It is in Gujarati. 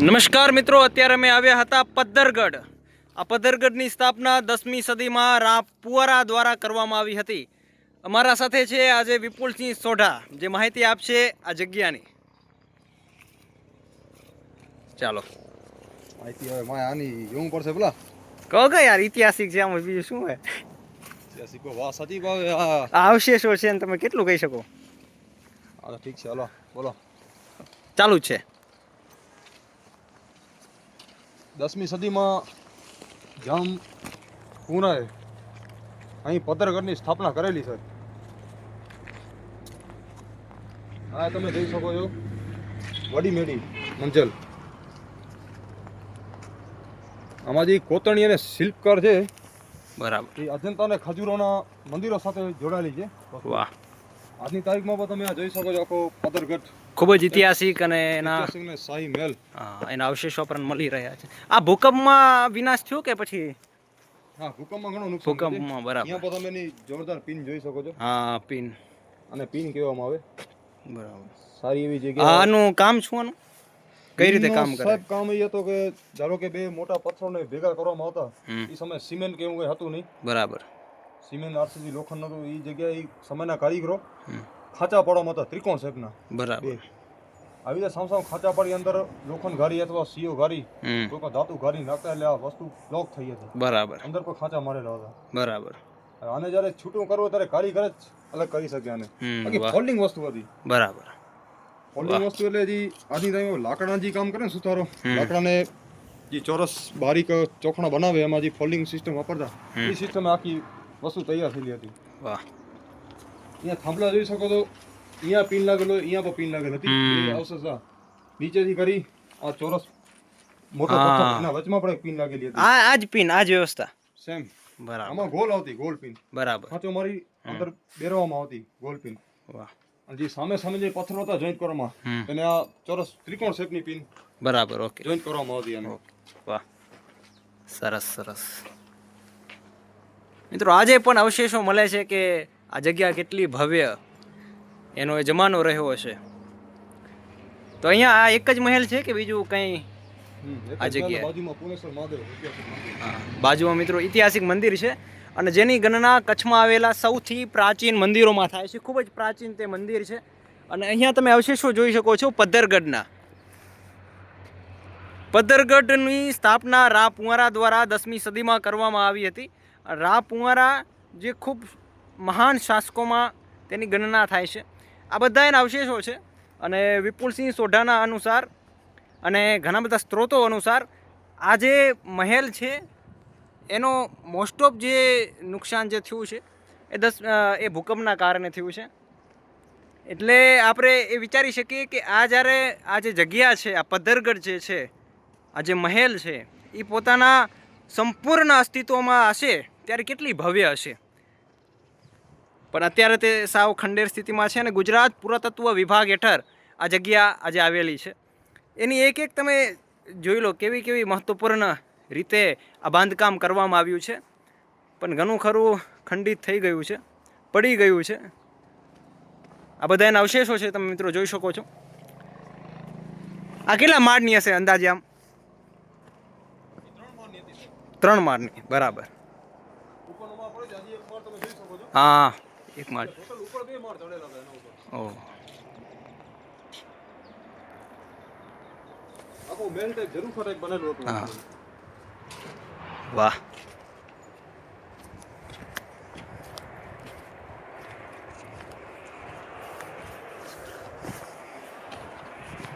નમસ્કાર મિત્રો અત્યારે અમે આવ્યા હતા પદ્ધરગઢ. આ પદ્ધરગઢની સ્થાપના દસમી સદીમાં રાપુવારા દ્વારા કરવામાં આવી હતી. અમારા સાથે છે આજે વિપુલસિંહ સોઢા જે માહિતી આપશે આ જગ્યાની. ચાલો. માહિતી હવે માય આની જોવું પડશે પેલા કહો કે યાર ઐતિહાસિક છે આમાં બીજું શું હે? સિક્કો વાહ સતી ભાવે આ અવશેષો છે ને તમે કેટલું કહી શકો? હા ઠીક છે હલો બોલો. ચાલુ છે. દસમી સદીમાં જામ પૂનાએ અહીં પત્રગઢની સ્થાપના કરેલી છે. હા તમે જોઈ શકો છો. વડી મેડી મંજલ. આમાં જે કોતરણી અને શિલ્પકાર છે બરાબર. એ અજંતા અને ખજૂરોના મંદિરો સાથે જોડાયેલી છે. વાહ. આજની તારીખમાં પણ તમે આ જોઈ શકો છો આખો પત્રગઢ ખૂબ જ ઐતિહાસિક અને એના શાહી મહેલ. હા, એના અવશેષો પણ મળી રહ્યા છે. આ ભૂકંપમાં વિનાશ થયો કે પછી? હા ભૂકંપમાં ઘણો નુકસાન ભૂકંપમાં બરાબર. અહીંયા તમે એની જોરદાર પિન જોઈ શકો છો. હા પિન. અને પિન કહેવામાં આવે. બરાબર. સારી એવી જગ્યા. આનું કામ શું આનું? કઈ રીતે કામ કરે? સાહેબ કામ એ હતો કે ધારો કે બે મોટા પથ્થરોને ભેગા કરવામાં આવતા એ સમયે સિમેન્ટ કે એવું કંઈ હતું નહીં. બરાબર. સિમેન્ટ આરસીસી લોખંડ નતું એ જગ્યાએ એ સમયના કારીગરો. ખાંચા પાડવામાં હતા ત્રિકોણ શેપના બરાબર. આવી રીતે સામસામ ખાંચા પાડી અંદર લોખંડ ઘારી અથવા સીઓ ઘારી કોઈ પણ ધાતુ ઘારી નાખતા એટલે આ વસ્તુ લોક થઈ હતી બરાબર. અંદર પર ખાંચા મારેલા હતા. બરાબર. આને જ્યારે છૂટું કરવું ત્યારે કારીગર જ અલગ કરી શકે આને. બાકી ફોલ્ડિંગ વસ્તુ હતી. બરાબર. ફોલ્ડિંગ વસ્તુ એટલે જે આજની ટાઈમ લાકડા જે કામ કરે ને સુથારો લાકડાને જે ચોરસ બારીક ચોખણા બનાવે એમાં જે ફોલ્ડિંગ સિસ્ટમ વાપરતા એ સિસ્ટમ આખી વસ્તુ તૈયાર થયેલી હતી. વાહ. અહીંયા થાંભલા જોઈ શકો તો અહીંયા પિન લાગેલો અહીંયા પણ પિન લાગેલ હતી. આવશે સા. નીચેથી કરી આ ચોરસ મોટો. પથ્થર એના વચમાં પણ એક પિન લાગેલી હતી. આ આ જ પિન આ જ વ્યવસ્થા. સેમ. બરાબર. આમાં ગોલ આવતી ગોલ પિન. બરાબર. ખાંચો મારી અંદર બેરવામાં આવતી ગોલ પિન. વાહ. અને જે સામે સામે જે પથ્થરો હતા જોઈન્ટ કરવામાં. એને આ ચોરસ ત્રિકોણ શેપની પિન બરાબર ઓકે. જોઈન્ટ કરવામાં આવતી અને વાહ. સરસ સરસ. મિત્રો આજે પણ અવશેષો મળે છે કે આ જગ્યા કેટલી ભવ્ય એનો એ જમાનો રહ્યો હશે. તો અહીંયા આ એક જ મહેલ છે કે બીજું કંઈ? આ જગ્યા. બાજુમાં મિત્રો ઐતિહાસિક મંદિર છે અને જેની ગણના કચ્છમાં આવેલા સૌથી પ્રાચીન મંદિરોમાં થાય છે. ખૂબ જ પ્રાચીન તે મંદિર છે. અને અહીંયા તમે અવશેષો જોઈ શકો છો પદ્ધરગઢના. પદ્ધરગઢની સ્થાપના રા રાપુવારા દ્વારા દસમી સદીમાં કરવામાં આવી હતી. રા રાપુવારા જે ખૂબ મહાન શાસકોમાં તેની ગણના થાય છે. આ બધા એના અવશેષો છે અને વિપુલસિંહ સોઢાના અનુસાર અને ઘણા બધા સ્ત્રોતો અનુસાર આ જે મહેલ છે, એનો મોસ્ટ ઓફ જે નુકસાન જે થયું છે, એ દસ એ ભૂકંપના કારણે થયું છે. એટલે આપણે એ વિચારી શકીએ કે આ જ્યારે આ જે જગ્યા છે, આ પદ્ધરગઢ જે છે, આ જે મહેલ છે એ પોતાના સંપૂર્ણ અસ્તિત્વમાં હશે, ત્યારે કેટલી ભવ્ય હશે? પણ અત્યારે તે સાવ ખંડેર સ્થિતિમાં છે અને ગુજરાત પુરાતત્વ વિભાગ હેઠળ આ જગ્યા આજે આવેલી છે. એની એક એક તમે જોઈ લો કેવી કેવી મહત્ત્વપૂર્ણ રીતે આ બાંધકામ કરવામાં આવ્યું છે. પણ ઘણું ખરું ખંડિત થઈ ગયું છે, પડી ગયું છે. આ બધા એના અવશેષો છે તમે મિત્રો જોઈ શકો છો. આ કેટલા માળની હશે અંદાજે આમ? ત્રણ માળની, બરાબર. હા. એક માળ. ઓહ આખું type, ઝરૂખા type બનેલું હતું. હા. વાહ